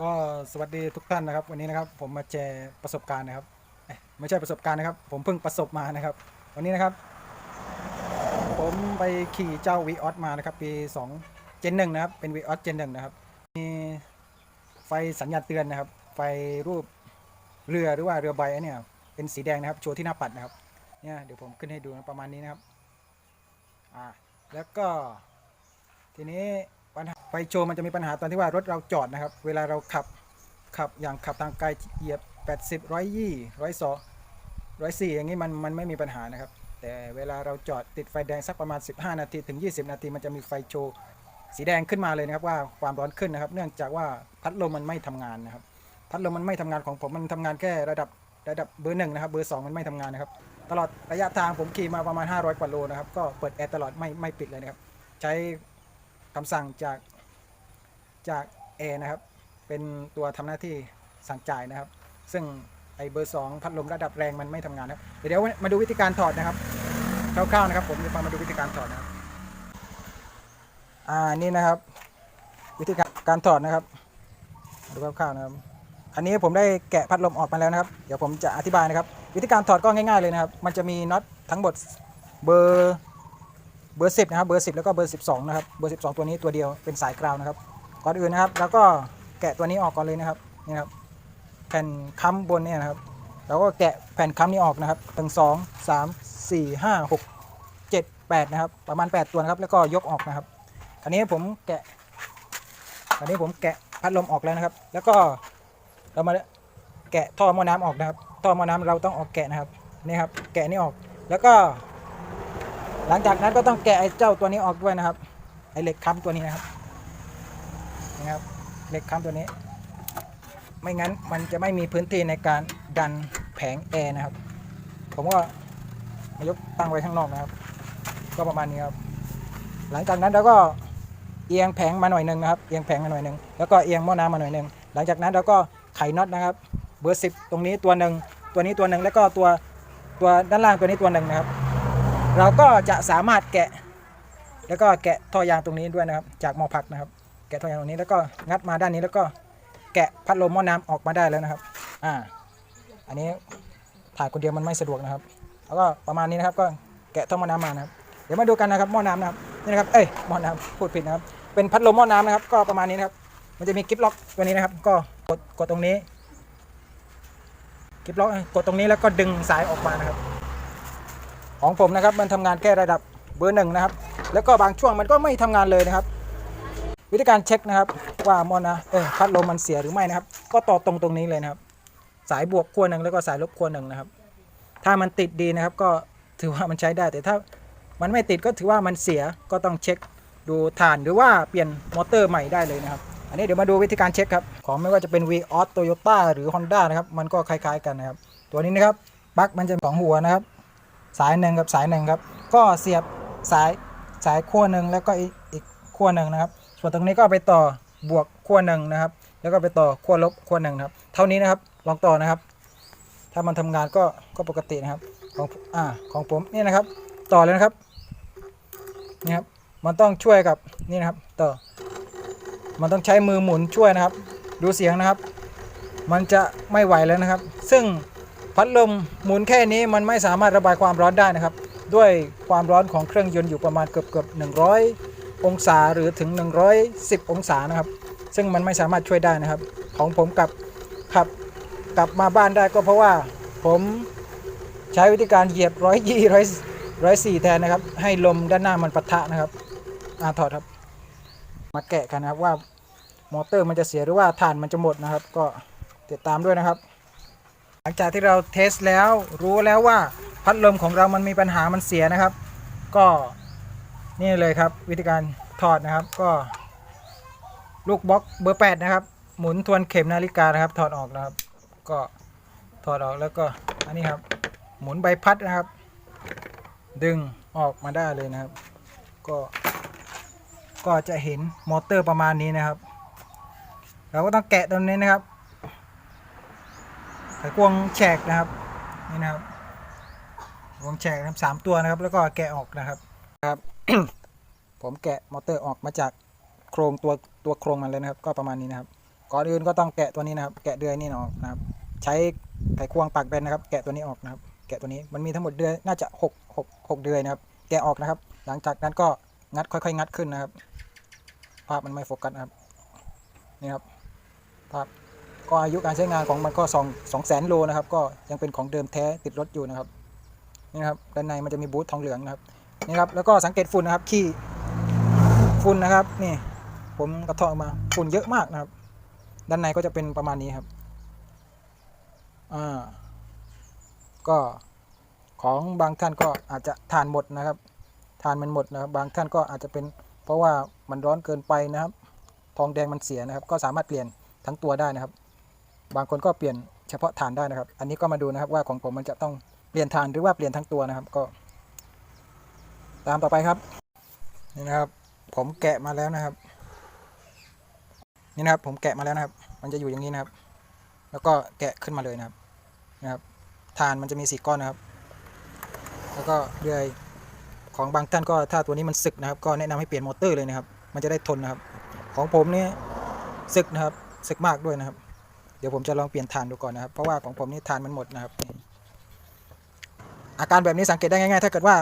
ก็สวัสดีทุกท่านนะครับ วันนี้นะครับผมมาแชร์ประสบการณ์นะครับเอ้ยไม่ใช่ประสบการณ์นะครับ ผมเพิ่งประสบมานะครับ วันนี้นะครับ ผมไปขี่เจ้าวีออสมานะครับ ปี2เจนหนึ่งนะครับ เป็นวีออสเจนหนึ่งนะครับ มีไฟสัญญาณเตือนนะครับ ไฟรูปเรือหรือว่าเรือใบเนี่ย เป็นสีแดงนะครับ โชว์ที่หน้าปัดนะครับ เนี่ยเดี๋ยวผมขึ้นให้ดูนะประมาณนี้นะครับ อ่า แล้วก็ทีนี้ ไฟโชว์มันจะมีปัญหาตอนที่ว่ารถเราจอดนะครับ เวลาเราขับขับอย่างขับทางไกลเหยียบ 80 120 102 104 อย่างนี้มันมันไม่มีปัญหานะครับ แต่เวลาเราจอดติดไฟแดงสักประมาณ 15 นาทีถึง 20 นาที มันจะมีไฟโชว์สีแดงขึ้นมาเลยนะครับว่าความร้อนขึ้นนะครับ เนื่องจากว่าพัดลมมันไม่ทำงานนะครับ พัดลมมันไม่ทำงานของผมมันทำงานแค่ระดับระดับเบอร์หนึ่งนะครับ เบอร์สองมันไม่ทำงานนะครับ ตลอดระยะทางผมขี่มาประมาณ 500 กว่าโลนะครับ ก็เปิดแอร์ตลอดไม่ไม่ปิดเลยนะครับ ใช้คำสั่งจาก จากแอร์นะครับ เป็นตัวทำหน้าที่สั่งจ่ายนะครับ ซึ่งไอเบอร์สองพัดลมระดับแรงมันไม่ทำงานครับเดี๋ยวมาดูวิธีการถอดนะครับคร่าวๆนะครับ ผมจะพามาดูวิธีการถอดนะครับอ่านี่นะครับ วิธีการการถอดนะครับดูคร่าวๆนะครับ อันนี้ผมได้แกะพัดลมออกมาแล้วนะครับ เดี๋ยวผมจะอธิบายนะครับ วิธีการถอดก็ง่ายๆเลยนะครับ มันจะมีน็อตทั้งหมดเบอร์เบอร์สิบนะครับเบอร์สิบแล้วก็เบอร์สิบสองนะครับเบอร์สิบสองตัวนี้ตัวเดียวเป็นสายกราวนะครับ ก่อนอื่นนะครับ แล้วก็แกะตัวนี้ออกก่อนเลยนะครับนี่ครับ แผ่นค้ำบนเนี่ยนะครับ แล้วก็แกะแผ่นค้ำนี้ออกนะครับถึงสองสามสี่ห้าหกเจ็ดแปดนะครับ ประมาณแปดตัวนะครับ แล้วก็ยกออกนะครับอันนี้ผมแกะอันนี้ผมแกะพัดลมออกแล้วนะครับ แล้วก็เรามาแกะท่อมอน้ำออกนะครับ ท่อมอน้ำเราต้องออกแกะนะครับนี่ครับ แกะนี่ออก แล้วก็ หลังจากนั้นก็ต้องแกะไอ้เจ้าตัวนี้ออกด้วยนะครับ ไอ้เหล็กค้ำตัวนี้นะครับ นะครับเหล็กค้ำตัวนี้ ไม่งั้นมันจะไม่มีพื้นที่ในการดันแผงแอร์นะครับ ผมก็มายกตั้งไว้ข้างนอกนะครับ ก็ประมาณนี้ครับ หลังจากนั้นเราก็เอียงแผงมาหน่อยหนึ่งนะครับ เอียงแผงมาหน่อยหนึ่งแล้วก็เอียงหม้อน้ำมาหน่อยหนึ่งหลังจากนั้นเราก็ไขน็อตนะครับ เบอร์สิบตรงนี้ตัวหนึ่งตัวนี้ตัวหนึ่งแล้วก็ตัวตัวด้านล่างตัวนี้ตัวหนึ่งนะครับ เราก็จะสามารถแกะ แล้วก็แกะท่อยางตรงนี้ด้วยนะครับ จากหม้อพักนะครับ กะท่อยางตรงนี้แล้วก็งัดมาด้านนี้แล้วก็แกะพัดลมหม้อน้ำออกมาได้แล้วนะครับ อ่า อันนี้ถ่ายคนเดียวมันไม่สะดวกนะครับ แล้วก็ประมาณนี้นะครับ ก็แกะท่อหม้อน้ำมานะครับ เดี๋ยวมาดูกันนะครับหม้อน้ำนะครับ นี่นะครับ เอ้ย หม้อน้ำพูดผิดนะครับ เป็นพัดลมหม้อน้ำนะครับ ก็ประมาณนี้นะครับ มันจะมีกิฟล็อกตัวนี้นะครับ ก็กดกดตรงนี้ กิฟล็อกกดตรงนี้แล้วก็ดึงสายออกมานะครับ ของผมนะครับ มันทำงานแค่ระดับเบอร์หนึ่งนะครับ แล้วก็บางช่วงมันก็ไม่ทำงานเลยนะครับ วิธีการเช็คนะครับ ว่ามอนะเออพัดลมมันเสียหรือไม่นะครับ ก็ต่อตรงตรงนี้เลยนะครับ สายบวกขั้วหนึ่งแล้วก็สายลบขั้วหนึ่งนะครับ ถ้ามันติดดีนะครับก็ถือว่ามันใช้ได้แต่ถ้ามันไม่ติดก็ถือว่ามันเสียก็ต้องเช็คดูฐานหรือว่าเปลี่ยนมอเตอร์ใหม่ได้เลยนะครับ อันนี้เดี๋ยวมาดูวิธีการเช็คครับ ของไม่ว่าจะเป็น v ีออสโตโยต้าหรือ Honda นะครับ มันก็คล้ายๆกันนะครับ ตัวนี้นะครับปลั๊กมันจะสองหัวนะครับ สายหนึ่งกับสายหนึ่งครับ ก็เสียบสายสายขั้วหนึ่งแล้วก็อีกขั้วหนึ่งนะครับ ส่วนตรงนี้ก็ไปต่อบวกขั้วหนึ่งนะครับ แล้วก็ไปต่อขั้วลบขั้วหนึ่งครับ เท่านี้นะครับ ลองต่อนะครับ ถ้ามันทำงานก็ก็ปกตินะครับ ของอ่าของผมนี่นะครับ ต่อเลยนะครับนี่ครับ มันต้องช่วยกับนี่นะครับ ต่อ มันต้องใช้มือหมุนช่วยนะครับ ดูเสียงนะครับ มันจะไม่ไหวแล้วนะครับ ซึ่งพัดลมหมุนแค่นี้มันไม่สามารถระบายความร้อนได้นะครับ ด้วยความร้อนของเครื่องยนต์อยู่ประมาณเกือบเกือบ100 องศาหรือถึง 110 องศานะครับ ซึ่งมันไม่สามารถช่วยได้นะครับ ของผมกลับขับกลับมาบ้านได้ก็เพราะว่าผมใช้วิธีการเหยียบร้อยยี่ร้อยร้อยสี่แทนนะครับ ให้ลมด้านหน้ามันปะทะนะครับอาถอดครับ มาแกะกันนะครับว่ามอเตอร์มันจะเสียหรือว่าถ่านมันจะหมดนะครับ ก็ติดตามด้วยนะครับ หลังจากที่เราเทสแล้วรู้แล้วว่าพัดลมของเรามันมีปัญหามันเสียนะครับ ก็ นี่เลยครับวิธีการถอดนะครับก็ ลูกบล็อกเบอร์8นะครับ หมุนทวนเข็มนาฬิกานะครับถอดออกนะครับ ก็ถอดออกแล้วก็อันนี้ครับ หมุนใบพัดนะครับ ดึงออกมาได้เลยนะครับ ก็ก็จะเห็นมอเตอร์ประมาณนี้นะครับ เราก็ต้องแกะตรงนี้นะครับไขควงแฉกนะครับนี่นะครับวงแฉกนะครับสามตัวนะครับ แล้วก็แกะออกนะครับครับ ผมแกะมอเตอร์ออกมาจากโครงตัวตัวโครงมันเลยนะครับ ก็ประมาณนี้นะครับ ก่อนอื่นก็ต้องแกะตัวนี้นะครับ แกะเดือยนี่ออกนะครับ ใช้ไขควงปากแบนนะครับ แกะตัวนี้ออกนะครับ แกะตัวนี้มันมีทั้งหมดเดือยน่าจะหกหกหกเดือยนะครับ แกะออกนะครับ หลังจากนั้นก็งัดค่อยๆ งัดขึ้นนะครับ ภาพมันไม่โฟกัสนะครับ นี่ครับภาพก็อายุการใช้งานของมันก็สองสองแสนโลนะครับ ก็ยังเป็นของเดิมแท้ติดรถอยู่นะครับ นี่ครับ ด้านในมันจะมีบูททองเหลืองนะครับ นี่ครับแล้วก็สังเกตฝุ่นนะครับขี้ฝุ่นนะครับนี่ผมกระเทาะออกมาฝุ่นเยอะมากนะครับ ด้านในก็จะเป็นประมาณนี้ครับอ่าก็ของบางท่านก็อาจจะทานหมดนะครับ ทานมันหมดนะครับ บางท่านก็อาจจะเป็น เพราะว่ามันร้อนเกินไปนะครับ ทองแดงมันเสียนะครับ ก็สามารถเปลี่ยนทั้งตัวได้นะครับ บางคนก็เปลี่ยนเฉพาะฐานได้นะครับ อันนี้ก็มาดูนะครับว่าของผมมันจะต้องเปลี่ยนฐานหรือว่าเปลี่ยนทั้งตัวนะครับ ก็ ตามต่อไปครับ นี่นะครับ ผมแกะมาแล้วนะครับ นี่นะครับ ผมแกะมาแล้วนะครับ มันจะอยู่อย่างนี้นะครับ แล้วก็แกะขึ้นมาเลยนะครับ นะครับฐานมันจะมีสี่ก้อนนะครับ แล้วก็เดือยของบางท่านก็ถ้าตัวนี้มันสึกนะครับ ก็แนะนำให้เปลี่ยนมอเตอร์เลยนะครับ มันจะได้ทนนะครับ ของผมนี่สึกนะครับสึกมากด้วยนะครับ เดี๋ยวผมจะลองเปลี่ยนฐานดูก่อนนะครับ เพราะว่าของผมนี่ฐานมันหมดนะครับ อาการแบบนี้สังเกตได้ง่ายๆ ถ้าเกิดว่า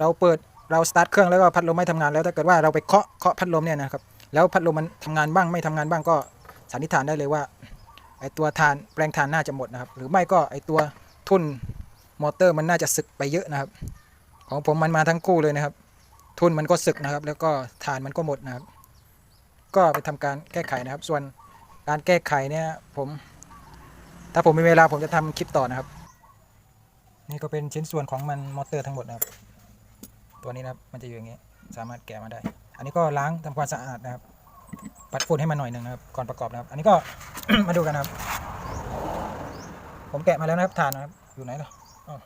เราเปิดเราสตาร์ทเครื่องแล้วก็พัดลมไม่ทำงานแล้วถ้าเกิดว่าเราไปเคาะเคาะพัดลมเนี่ยนะครับแล้วพัดลมมันทำงานบ้างไม่ทำงานบ้างก็สันนิษฐานได้เลยว่าไอตัวฐานแปลงฐานน่าจะหมดนะครับ หรือไม่ก็ไอตัวทุ่นมอเตอร์มันน่าจะสึกไปเยอะนะครับ ของผมมันมาทั้งคู่เลยนะครับ ทุนมันก็สึกนะครับ แล้วก็ฐานมันก็หมดนะครับ ก็ไปทำการแก้ไขนะครับ ส่วนการแก้ไขเนี่ยผม ถ้าผมมีเวลาผมจะทำคลิปต่อนะครับ นี่ก็เป็นชิ้นส่วนของมันมอเตอร์ทั้งหมดนะครับ ตัวนี้นะครับมันจะอยู่อย่างนี้ สามารถแกะมาได้ อันนี้ก็ล้างทำความสะอาดนะครับ ปัดฝุ่นให้มันหน่อยหนึ่งนะครับ ก่อนประกอบนะครับ อันนี้ก็ มาดูกันนะครับ ผมแกะมาแล้วนะครับฐานนะครับ อยู่ไหนล่ะอ๋อ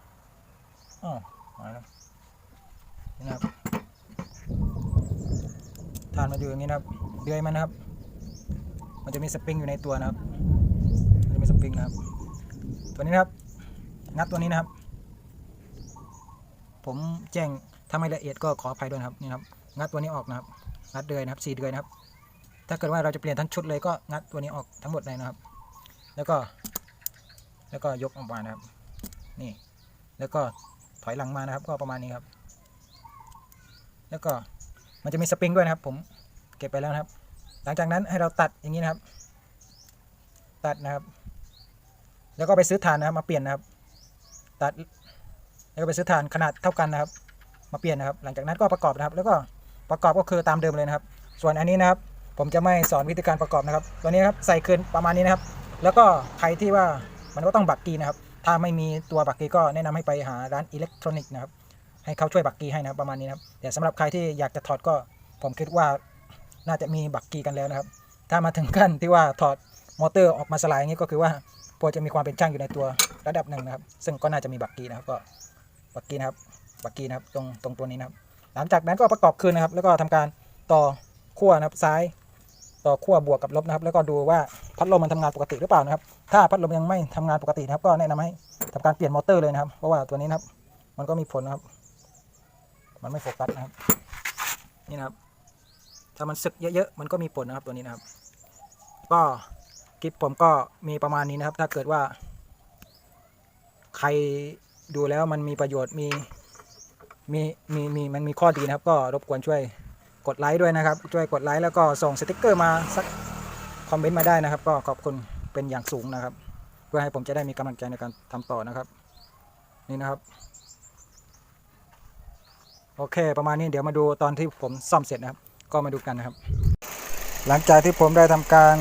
อ๋อมาแล้วนี่นะครับฐานมันอยู่อย่างนี้นะครับเดือยมันนะครับ มันจะมีสปริงอยู่ในตัวนะครับมันจะมีสปริงนะครับ ตัวนี้นะครับงัดตัวนี้นะครับ ผมแจ้ง ถ้าไม่ละเอียดก็ขออภัยด้วยครับนี่ครับงัดตัวนี้ออกนะครับ งัดเดือยนะครับสี่เดือยนะครับ ถ้าเกิดว่าเราจะเปลี่ยนทั้งชุดเลยก็งัดตัวนี้ออกทั้งหมดเลยนะครับ แล้วก็ แล้วก็ยกออกมานะครับ นี่ แล้วก็ถอยหลังมานะครับ ก็ประมาณนี้ครับ แล้วก็มันจะมีสปริงด้วยนะครับ ผมเก็บไปแล้วนะครับ หลังจากนั้นให้เราตัดอย่างนี้นะครับ ตัดนะครับ แล้วก็ไปซื้อถ่านนะครับมาเปลี่ยนนะครับ ตัด แล้วก็ไปซื้อถ่านขนาดเท่ากันนะครับ มาเปลี่ยนนะครับ หลังจากนั้นก็ประกอบนะครับ แล้วก็ประกอบก็คือตามเดิมเลยนะครับ ส่วนอันนี้นะครับ ผมจะไม่สอนวิธีการประกอบนะครับ ตัวนี้ครับใส่คืนประมาณนี้นะครับ แล้วก็ใครที่ว่ามันก็ต้องบักกีนะครับ ถ้าไม่มีตัวบักกีก็แนะนำให้ไปหาร้านอิเล็กทรอนิกส์นะครับ ให้เขาช่วยบักกีให้นะครับประมาณนี้นะครับ แต่สำหรับใครที่อยากจะถอดก็ผมคิดว่าน่าจะมีบักกีกันแล้วนะครับ ถ้ามาถึงขั้นที่ว่าถอดมอเตอร์ออกมาสลายอย่างนี้ก็คือว่าพอจะมีความเป็นช่างอยู่ในตัวระดับหนึ่งนะครับ ซึ่งก็น่าจะมีบักกีนะครับก็บักกีนะครับ บักกีนะครับตรงตรงตัวนี้นะครับ หลังจากนั้นก็ประกอบคืนนะครับ แล้วก็ทำการต่อขั้วนะครับซ้าย ต่อขั้วบวกกับลบนะครับ แล้วก็ดูว่าพัดลมมันทำงานปกติหรือเปล่านะครับ ถ้าพัดลมยังไม่ทำงานปกตินะครับ ก็แนะนำให้ทำการเปลี่ยนมอเตอร์เลยนะครับ เพราะว่าตัวนี้นะครับ มันก็มีผลนะครับ มันไม่โฟกัสนะครับ นี่นะครับ ถ้ามันสึกเยอะๆมันก็มีผลนะครับตัวนี้นะครับ ก็คลิปผมก็มีประมาณนี้นะครับ ถ้าเกิดว่า ใครดูแล้วมันมีประโยชน์มี มีมีมีมันมีข้อดีนะครับ ก็รบกวนช่วยกดไลค์ด้วยนะครับ ช่วยกดไลค์แล้วก็ส่งสติกเกอร์มาสักคอมเมนต์มาได้นะครับ ก็ขอบคุณเป็นอย่างสูงนะครับ เพื่อให้ผมจะได้มีกำลังใจในการทำต่อนะครับ นี่นะครับ โอเค ประมาณนี้เดี๋ยวมาดูตอนที่ผมซ่อมเสร็จนะครับ ก็มาดูกันนะครับ หลังจากที่ผมได้ทำการ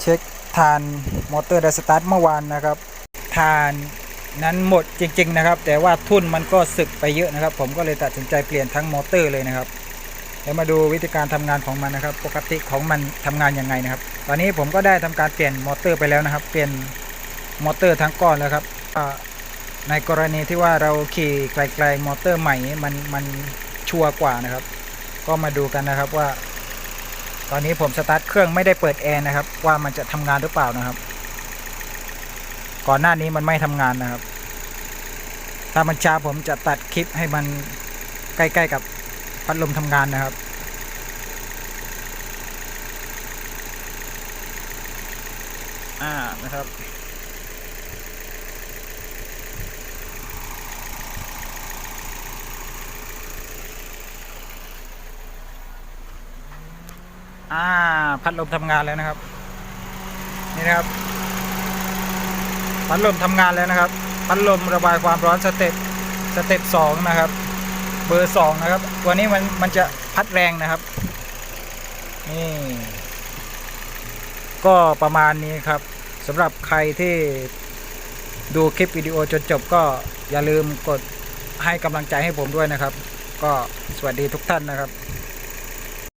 เช็คทานมอเตอร์ไดสตาร์ทเมื่อวานนะครับทาน นั้นหมดจริง ๆ นะครับ แต่ว่าทุ่นมันก็สึกไปเยอะนะครับ ผมก็เลยตัดสินใจเปลี่ยนทั้งมอเตอร์เลยนะครับเดี๋ยวมาดูวิธีการทำงานของมันนะครับ ปกติของมันทำงานยังไงนะครับ ตอนนี้ผมก็ได้ทำการเปลี่ยนมอเตอร์ไปแล้วนะครับ เปลี่ยนมอเตอร์ทั้งก้อนแล้วครับในกรณีที่ว่าเราขี่ไกลๆมอเตอร์ใหม่มันมันชัวร์กว่านะครับ ก็มาดูกันนะครับว่า ตอนนี้ผมสตาร์ทเครื่องไม่ได้เปิดแอร์นะครับ ว่ามันจะทำงานหรือเปล่านะครับ ก่อนหน้านี้มันไม่ทำงานนะครับ ถ้ามันช้าผมจะตัดคลิปให้มันใกล้ๆกับพัดลมทำงานนะครับ อ่านะครับอ่าพัดลมทำงานแล้วนะครับ นี่นะครับ พัดลมทำงานแล้วนะครับ พัดลมระบายความร้อนสเต็ปสเต็ปสองนะครับ เบอร์สองนะครับตัวนี้มันมันจะพัดแรงนะครับนี่ก็ประมาณนี้ครับสำหรับใครที่ดูคลิปวิดีโอจนจบก็อย่าลืมกดให้กำลังใจให้ผมด้วยนะครับ ก็สวัสดีทุกท่านนะครับ